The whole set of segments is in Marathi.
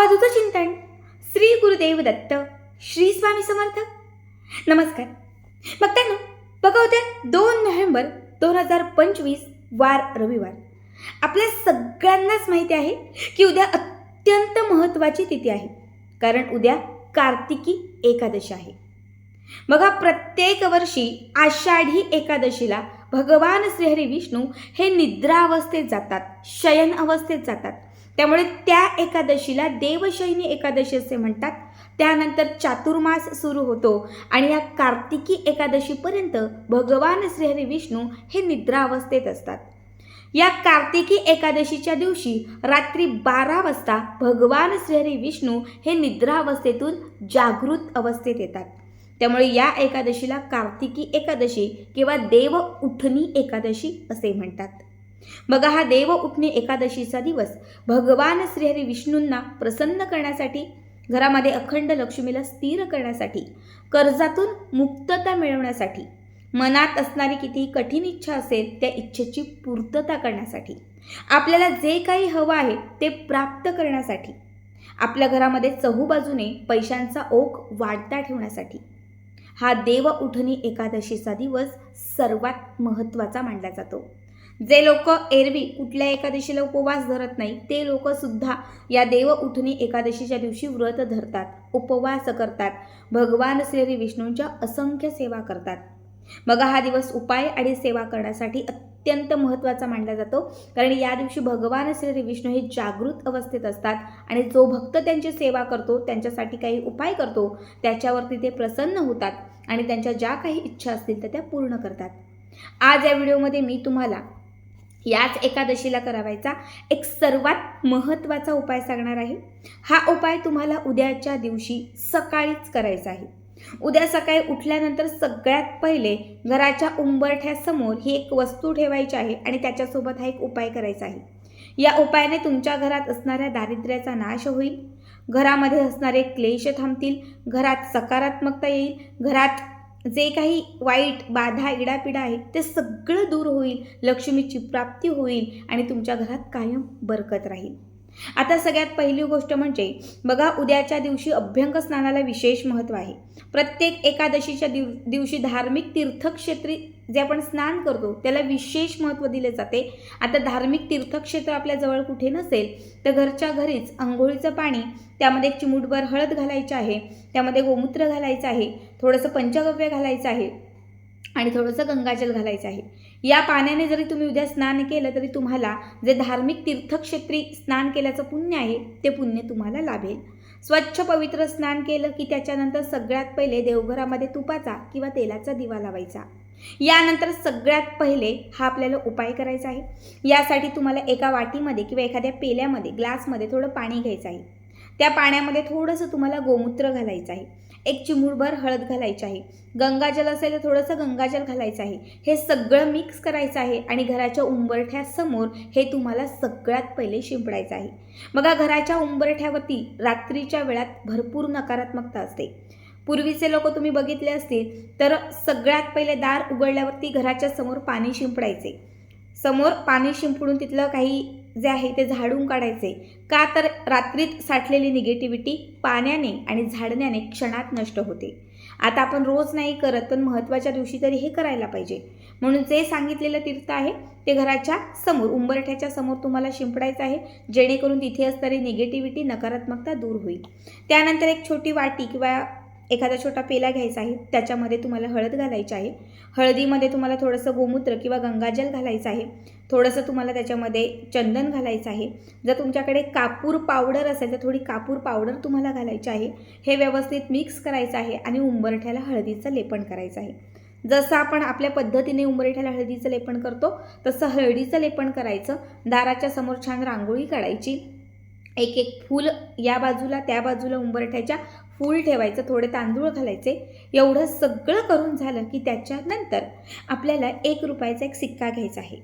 आवाजाचं चिंतन श्री गुरुदेव दत्त श्री स्वामी समर्थ. नमस्कार. बघताय ना बघा उद्या दोन नोव्हेंबर दोन हजार पंचवीस वार रविवार. आपल्या सगळ्यांनाच माहिती आहे की उद्या अत्यंत महत्त्वाची तिथी आहे कारण उद्या कार्तिकी एकादशी आहे. बघा प्रत्येक वर्षी आषाढी एकादशीला भगवान श्रीहरी विष्णू हे निद्रावस्थेत जातात शयन अवस्थेत जातात. त्यामुळे त्या एकादशीला देवशयनी एकादशी असे म्हणतात. त्यानंतर चातुर्मास सुरू होतो आणि या कार्तिकी एकादशीपर्यंत भगवान श्रीहरी विष्णू हे निद्रावस्थेत असतात. या कार्तिकी एकादशीच्या दिवशी रात्री बारा वाजता भगवान श्रीहरी विष्णू हे निद्रावस्थेतून जागृत अवस्थेत येतात. त्यामुळे या एकादशीला कार्तिकी एकादशी किंवा देव उठणी एकादशी असे म्हणतात. बघा हा देव उठणे एकादशीचा दिवस. भगवान श्रीहरी विष्णूंना प्रसन्न करण्यासाठी घरामध्ये अखंड लक्ष्मीला स्थिर करण्यासाठी कर्जातून मुक्तता मिळवण्यासाठी मनात असणारी किती कठीण इच्छा असेल त्या इच्छेची पूर्तता करण्यासाठी आपल्याला जे काही हवं आहे ते प्राप्त करण्यासाठी आपल्या घरामध्ये चहूबाजूने पैशांचा ओघ वाढता ठेवण्यासाठी हा देव उठणी एकादशीचा दिवस सर्वात महत्त्वाचा मानला जातो. जे लोक एरवी कुठल्या एकादशीला उपवास धरत नाही ते लोक सुद्धा या देव उठणी एकादशीच्या दिवशी व्रत धरतात उपवास करतात. भगवान श्री विष्णूंच्या असंख्य सेवा करतात. बघा हा दिवस उपाय आणि सेवा करण्यासाठी अत्यंत महत्त्वाचा मानला जातो. कारण या दिवशी भगवान श्री विष्णू हे जागृत अवस्थेत असतात आणि जो भक्त त्यांची सेवा करतो त्यांच्यासाठी काही उपाय करतो त्याच्यावरती ते प्रसन्न होतात आणि त्यांच्या ज्या काही इच्छा असतील तर त्या पूर्ण करतात. आज या व्हिडिओमध्ये मी तुम्हाला याच एकादशीला करावायचा. एक सर्वात महत्त्वाचा उपाय सांगणार आहे. हा उपाय तुम्हाला उद्याच्या दिवशी सकाळीच करायचा आहे. उद्या सकाळी उठल्यानंतर सगळ्यात पहिले घराच्या उंबरठ्यासमोर ही एक वस्तू ठेवायची आहे आणि त्याच्यासोबत हा एक उपाय करायचा आहे. या उपायाने तुमच्या घरात असणाऱ्या दारिद्र्याचा नाश होईल. घरामध्ये असणारे क्लेश थांबतील. घरात सकारात्मकता येईल. घरात जे काही वाईट बाधा इडापिडा आहे ते सगळं दूर होईल लक्ष्मीची प्राप्ती होईल आणि तुमच्या घरात कायम बरकत राहील. आता सगळ्यात पहिली गोष्ट म्हणजे बघा उद्याच्या दिवशी अभ्यंग स्नानाला विशेष महत्त्व आहे. प्रत्येक एकादशीच्या दिव दिवशी धार्मिक तीर्थक्षेत्री जे आपण स्नान करतो त्याला विशेष महत्त्व दिले जाते. आता धार्मिक तीर्थक्षेत्र आपल्या जवळ कुठे नसेल तर घरच्या घरीच आंघोळीचं पाणी त्यामध्ये एक चिमूटभर हळद घालायची आहे त्यामध्ये गोमूत्र घालायचं आहे थोडंसं पंचगव्य घालायचं आहे आणि थोडंसं गंगाजल घालायचं आहे. या पाण्याने जरी तुम्ही उद्या स्नान केलं तरी तुम्हाला जे धार्मिक तीर्थक्षेत्री स्नान केल्याचं पुण्य आहे ते पुण्य तुम्हाला लाभेल. स्वच्छ पवित्र स्नान केलं की त्याच्यानंतर सगळ्यात पहिले देवघरामध्ये तुपाचा किंवा तेलाचा दिवा लावायचा. यानंतर सगळ्यात पहिले हा आपल्याला उपाय करायचा आहे. यासाठी तुम्हाला एका वाटीमध्ये किंवा एखाद्या पेल्यामध्ये ग्लासमध्ये थोडं पाणी घ्यायचं आहे. त्या पाण्यामध्ये थोडंसं तुम्हाला गोमूत्र घालायचं आहे. एक चिमूडभर हळद घालायची आहे. गंगाजल असेल तर थोडंसं गंगाजल घालायचं आहे. हे सगळं मिक्स करायचं आहे आणि घराच्या उंबरठ्यासमोर हे तुम्हाला सगळ्यात पहिले शिंपडायचं आहे. बघा घराच्या उंबरठ्यावरती रात्रीच्या वेळात भरपूर नकारात्मकता असते. पूर्वीचे लोक तुम्ही बघितले असतील तर सगळ्यात पहिले दार उघडल्यावरती घराच्या समोर पाणी शिंपडायचे. समोर पाणी शिंपडून तिथलं काही जे आहे ते झाडून काढायचे. का तर रात्रीत साठलेली निगेटिव्हिटी पाण्याने आणि झाडण्याने क्षणात नष्ट होते. आता आपण रोज नाही करत पण महत्त्वाच्या दिवशी तरी हे करायला पाहिजे. म्हणून जे सांगितलेलं तीर्थ आहे ते घराच्या समोर उंबरठ्याच्या समोर तुम्हाला शिंपडायचं आहे जेणेकरून तिथे असणारी निगेटिव्हिटी नकारात्मकता दूर होईल. त्यानंतर एक छोटी वाटी किंवा एखादा छोटा पेला घ्यायचा आहे त्याच्यामध्ये तुम्हाला हळद घालायची आहे. हळदीमध्ये तुम्हाला थोडंसं गोमूत्र किंवा गंगाजल घालायचं आहे. थोडंसं तुम्हाला त्याच्यामध्ये चंदन घालायचं आहे. जर तुमच्याकडे कापूर पावडर असेल तर थोडी कापूर पावडर तुम्हाला घालायची आहे. हे व्यवस्थित मिक्स करायचं आहे आणि उंबरठ्याला हळदीचं लेपन करायचं आहे. जसं आपण आपल्या पद्धतीने उंबरठ्याला हळदीचं लेपन करतो तसं हळदीचं लेपन करायचं. दाराच्या समोर छान रांगोळी काढायची. एक एक फूल या बाजूला त्या बाजूला उंबरठ्याच्या फूल ठेवायचं थोडे तांदूळ घालायचे एवढं सगळं करून झालं की त्याच्यानंतर आपल्याला एक रुपयाचा एक सिक्का घ्यायचा आहे.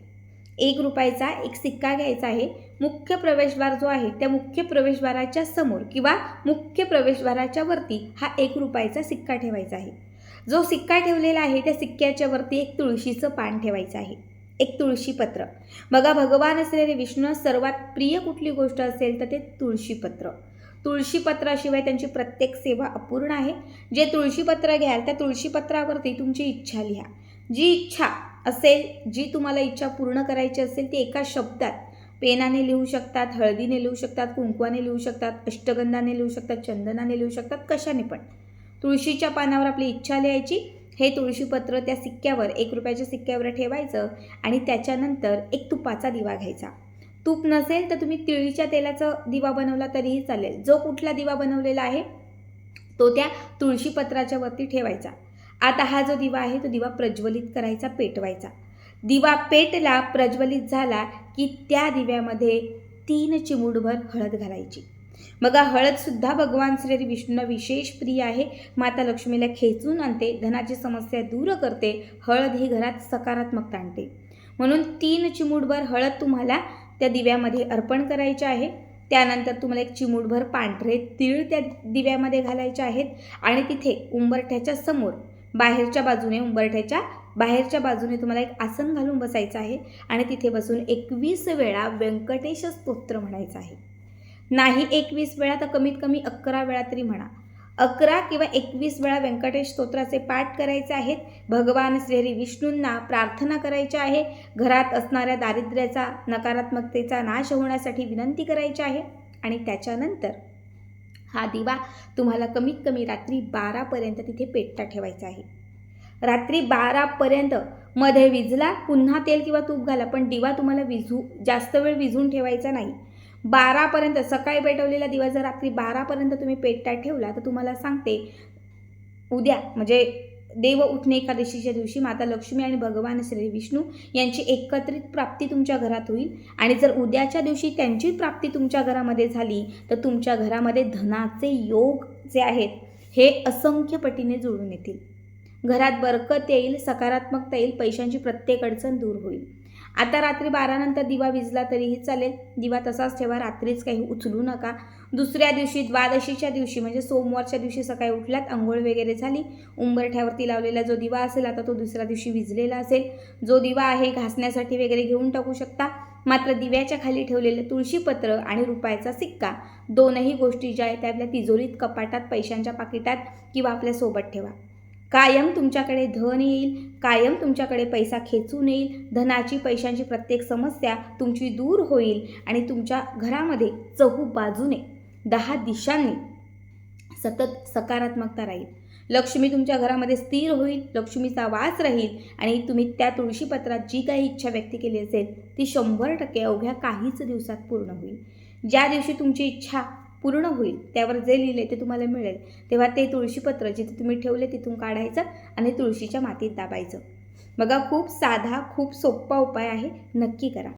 एक रुपयाचा एक सिक्का घ्यायचा आहे. मुख्य प्रवेशद्वार जो आहे त्या मुख्य प्रवेशद्वाराच्या समोर किंवा मुख्य प्रवेशद्वाराच्या वरती हा एक रुपयाचा सिक्का ठेवायचा आहे. जो सिक्का ठेवलेला आहे त्या सिक्क्याच्या वरती एक तुळशीचं पान ठेवायचं आहे. एक तुळशीपत्र बघा भगवान असलेले विष्णू सर्वात प्रिय कुठली गोष्ट असेल तर ते तुळशीपत्र तुळशीपत्राशिवाय त्यांची प्रत्येक सेवा अपूर्ण आहे. जे तुळशीपत्र घ्याल त्या तुळशीपत्रावरती तुमची इच्छा लिहा. जी इच्छा असेल जी तुम्हाला इच्छा पूर्ण करायची असेल ती एका शब्दात पेनाने लिहू शकतात हळदीने लिहू शकतात कुंकवाने लिहू शकतात अष्टगंधाने लिहू शकतात चंदनाने लिहू शकतात कशाने पण. तुळशीच्या पानावर आपली इच्छा लिहायची हे तुळशीपत्र त्या सिक्क्यावर एक रुपयाच्या सिक्क्यावर ठेवायचं आणि त्याच्यानंतर एक तुपाचा दिवा घ्यायचा. तूप नसेल तर तुम्ही तिळीच्या तेलाचा दिवा बनवला तरीही चालेल. जो कुठला दिवा बनवलेला आहे तो त्या तुळशीपत्राच्या वरती ठेवायचा. आता हा जो दिवा आहे तो दिवा प्रज्वलित करायचा पेटवायचा. दिवा पेटला प्रज्वलित झाला की त्या दिव्यामध्ये तीन चिमूटभर हळद घालायची. बघा हळदसुद्धा भगवान श्री विष्णूंना विशेष प्रिय आहे. माता लक्ष्मीला खेचून आणते धनाची समस्या दूर करते हळद ही घरात सकारात्मकता आणते. म्हणून तीन चिमूटभर हळद तुम्हाला त्या दिव्यामध्ये अर्पण करायचे आहे. त्यानंतर तुम्हाला एक चिमूटभर पांढरे तीळ त्या दिव्यामध्ये घालायचे आहेत. आणि तिथे उंबरठ्याच्या समोर बाहेरच्या बाजूने उंबरठ्याच्या बाहेरच्या बाजूने तुम्हाला एक आसन घालून बसायचं आहे. आणि तिथे बसून एकवीस वेळा व्यंकटेश स्तोत्र म्हणायचं आहे. नाही एकवीस वेळा तर कमीत कमी अकरा वेळा तरी म्हणा. अकरा किंवा एकवीस वेळा व्यंकटेश स्तोत्राचे पाठ करायचे आहेत. भगवान श्रीहरी विष्णूंना प्रार्थना करायची आहे. घरात असणाऱ्या दारिद्र्याचा नकारात्मकतेचा नाश होण्यासाठी विनंती करायची आहे. आणि त्याच्यानंतर हा दिवा तुम्हाला कमीत कमी रात्री बारापर्यंत तिथे पेटता ठेवायचा आहे. रात्री बारापर्यंत मध्ये विजला पुन्हा तेल किंवा तूप घाला पण दिवा तुम्हाला विझू जास्त वेळ विझून ठेवायचा नाही. बारापर्यंत सकाळी पेटवलेला दिवा जर रात्री बारापर्यंत तुम्ही पेटतात ठेवला तर तुम्हाला सांगते उद्या म्हणजे देव उठणे एकादशीच्या दिवशी माता लक्ष्मी आणि भगवान श्री विष्णू यांची एकत्रित प्राप्ती तुमच्या घरात होईल. आणि जर उद्याच्या दिवशी त्यांची प्राप्ती तुमच्या घरामध्ये झाली तर तुमच्या घरामध्ये धनाचे योग जे आहेत हे असंख्य पटीने जुळून येतील. घरात बरकत येईल सकारात्मकता येईल पैशांची प्रत्येक अडचण दूर होईल. आता रात्री बारानंतर दिवा विजला तरीही चालेल. दिवा तसाच ठेवा रात्रीच काही उचलू नका. दुसऱ्या दिवशी द्वादशीच्या दिवशी म्हणजे सोमवारच्या दिवशी सकाळी उठल्यात आंघोळ वगैरे झाली. उंबरठ्यावरती लावलेला जो दिवा असेल आता तो दुसऱ्या दिवशी विजलेला असेल. जो दिवा आहे घासण्यासाठी वगैरे घेऊन टाकू शकता. मात्र दिव्याच्या खाली ठेवलेलं तुळशीपत्र आणि रुपयाचा सिक्का दोनही गोष्टी ज्या आहेत त्या आपल्या तिजोरीत कपाटात पैशांच्या पाकिटात किंवा आपल्यासोबत ठेवा. कायम तुमच्याकडे धन येईल कायम तुमच्याकडे पैसा खेचून येईल धनाची पैशांची प्रत्येक समस्या तुमची दूर होईल आणि तुमच्या घरामध्ये चहू बाजूने दहा दिशांनी सतत सकारात्मकता राहील. लक्ष्मी तुमच्या घरामध्ये स्थिर होईल लक्ष्मीचा वास राहील आणि तुम्ही त्या तुळशीपत्रात जी काही इच्छा व्यक्त केली असेल ती शंभर टक्के अवघ्या काहीच दिवसात पूर्ण होईल. ज्या दिवशी तुमची इच्छा पूर्ण होईल. त्यावर जे लिहिले ते तुम्हाला मिळेल. तेव्हा ते तुळशीपत्र जिथे तुम्ही ठेवले तिथून काढायचं आणि तुळशीच्या मातीत दाबायचं. बघा खूप साधा खूप सोप्पा उपाय आहे. नक्की करा.